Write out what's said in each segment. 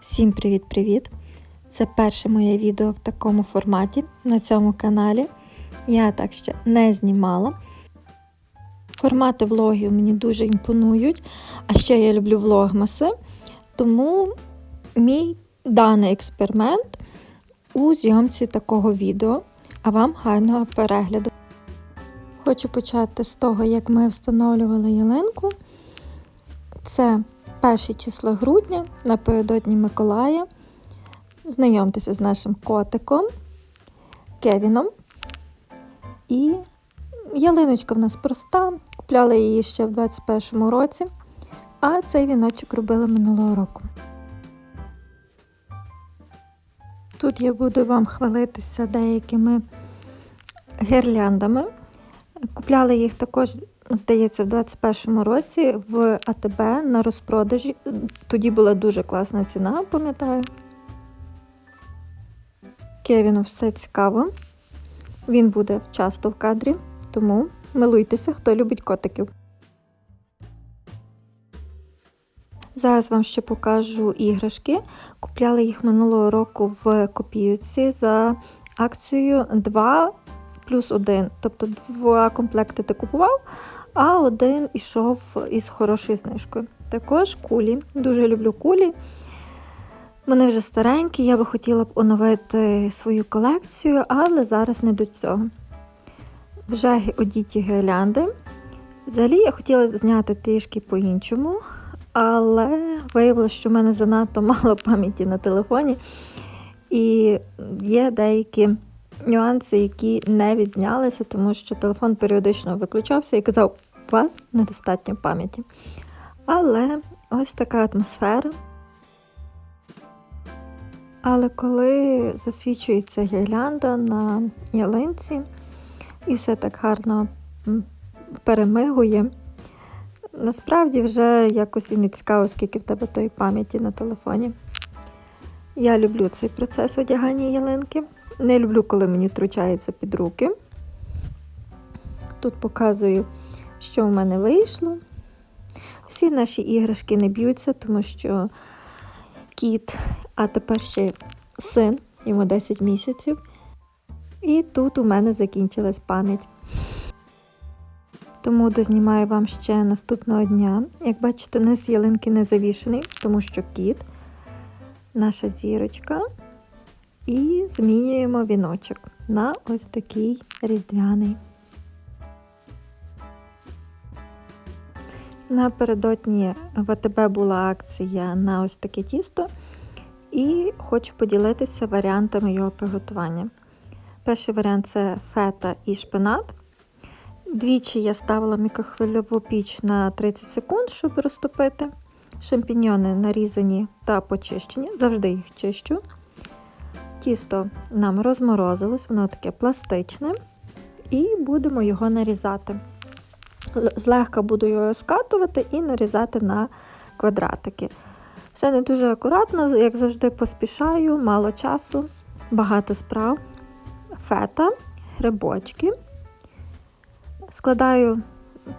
Всім привіт-привіт! Це перше моє відео в такому форматі на цьому каналі. Я так ще не знімала. Формати влогів мені дуже імпонують, а ще я люблю влогмаси, тому мій даний експеримент у зйомці такого відео, а вам гарного перегляду. Хочу почати з того, як ми встановлювали ялинку. Це перші числа грудня напередодні Миколая. Знайомтеся з нашим котиком Кевіном. І ялиночка в нас проста. Купляли її ще в 21-му році, а цей віночок робили минулого року. Тут я буду вам хвалитися деякими гірляндами. Купляли їх також здається, в 21-му році в АТБ на розпродажі. Тоді була дуже класна ціна, пам'ятаю. Кевіну все цікаво. Він буде часто в кадрі, тому милуйтеся, хто любить котиків. Зараз вам ще покажу іграшки. Купляли їх минулого року в копійці за акцією 2 плюс 1. Тобто два комплекти ти купував, а один ішов із хорошою знижкою. Також кулі. Дуже люблю кулі. Вони вже старенькі, я би хотіла б оновити свою колекцію, але зараз не до цього. Вже одіті гірлянди. Взагалі я хотіла зняти трішки по-іншому, але виявилося, що в мене занадто мало пам'яті на телефоні. І є деякі нюанси, які не відзнялися, тому що телефон періодично виключався і казав, у вас недостатньо пам'яті. Але ось така атмосфера. Але коли засвічується гірлянда на ялинці і все так гарно перемигує, насправді вже якось і не цікаво, скільки в тебе тої пам'яті на телефоні. Я люблю цей процес одягання ялинки. Не люблю, коли мені втручається під руки. Тут показую, що в мене вийшло. Всі наші іграшки не б'ються, тому що кіт, а тепер ще син, йому 10 місяців. І тут у мене закінчилась пам'ять. Тому дознімаю вам ще наступного дня. Як бачите, низ ялинки не завішений, тому що кіт, наша зірочка. І змінюємо віночок на ось такий різдвяний. Напередодні в АТБ була акція на ось таке тісто, і хочу поділитися варіантами його приготування. Перший варіант це фета і шпинат. Двічі я ставила мікрохвильову піч на 30 секунд, щоб розтопити. Шампіньони нарізані та почищені, завжди їх чищу. Тісто нам розморозилось, воно таке пластичне, і будемо його нарізати. Злегка буду його скатувати і нарізати на квадратики. Все не дуже акуратно, як завжди, поспішаю, мало часу, багато справ, фета, грибочки. Складаю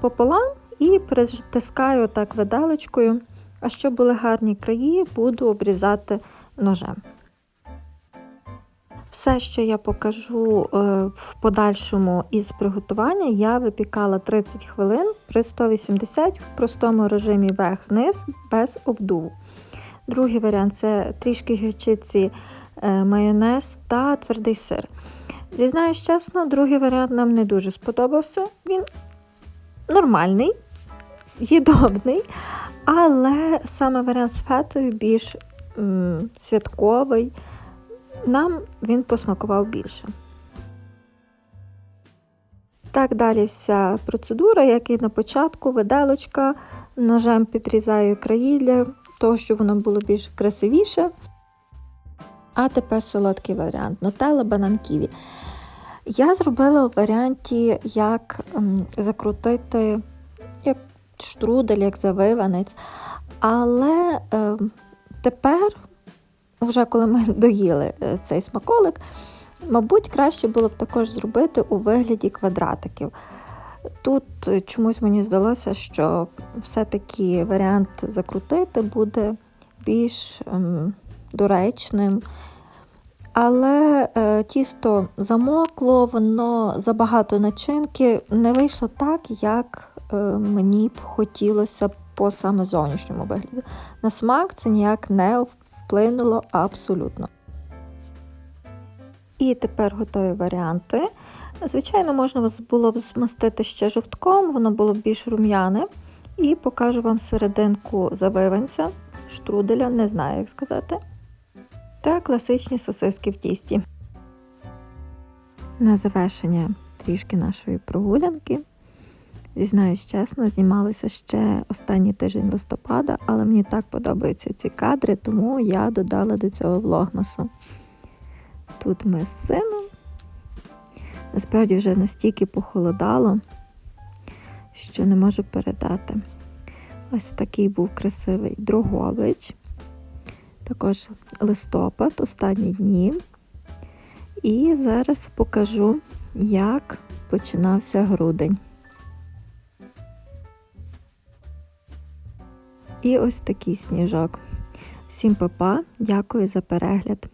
пополам і притискаю так виделочкою. А щоб були гарні краї, буду обрізати ножем. Все, що я покажу е, в подальшому із приготування, я випікала 30 хвилин при 180 в простому режимі верх-низ без обдуву. Другий варіант це трішки гірчиці, е, майонез та твердий сир. Зізнаюсь чесно, другий варіант нам не дуже сподобався. Він нормальний, з'їдобний, але саме варіант з фетою більш м, святковий. Нам він посмакував більше. Так, далі вся процедура, як і на початку, виделочка, ножем підрізаю краї для того, щоб воно було більш красивіше. А тепер солодкий варіант нутелла банан ківі. Я зробила в варіанті, як ем, закрутити як штрудель, як завиванець. Але е, тепер вже коли ми доїли е, цей смаколик, мабуть, краще було б також зробити у вигляді квадратиків. Тут е, чомусь мені здалося, що все-таки варіант закрутити буде більш ем, доречним. Але е, тісто замокло, воно забагато начинки. Не вийшло так, як е, мені б хотілося по саме зовнішньому вигляду. На смак це ніяк не вплинуло абсолютно. І тепер готові варіанти. Звичайно, можна було б змастити ще жовтком, воно було б більш рум'яне. І покажу вам серединку завиванця, штруделя, не знаю, як сказати. Та класичні сосиски в тісті. На завершення трішки нашої прогулянки. Зізнаюсь чесно, знімалися ще останній тиждень листопада, але мені так подобаються ці кадри, тому я додала до цього влогмасу. Тут ми з сином. Насправді вже настільки похолодало, що не можу передати. Ось такий був красивий Дрогович. Також листопад, останні дні. І зараз покажу, як починався грудень. І ось такий сніжок. Всім па-па, дякую за перегляд.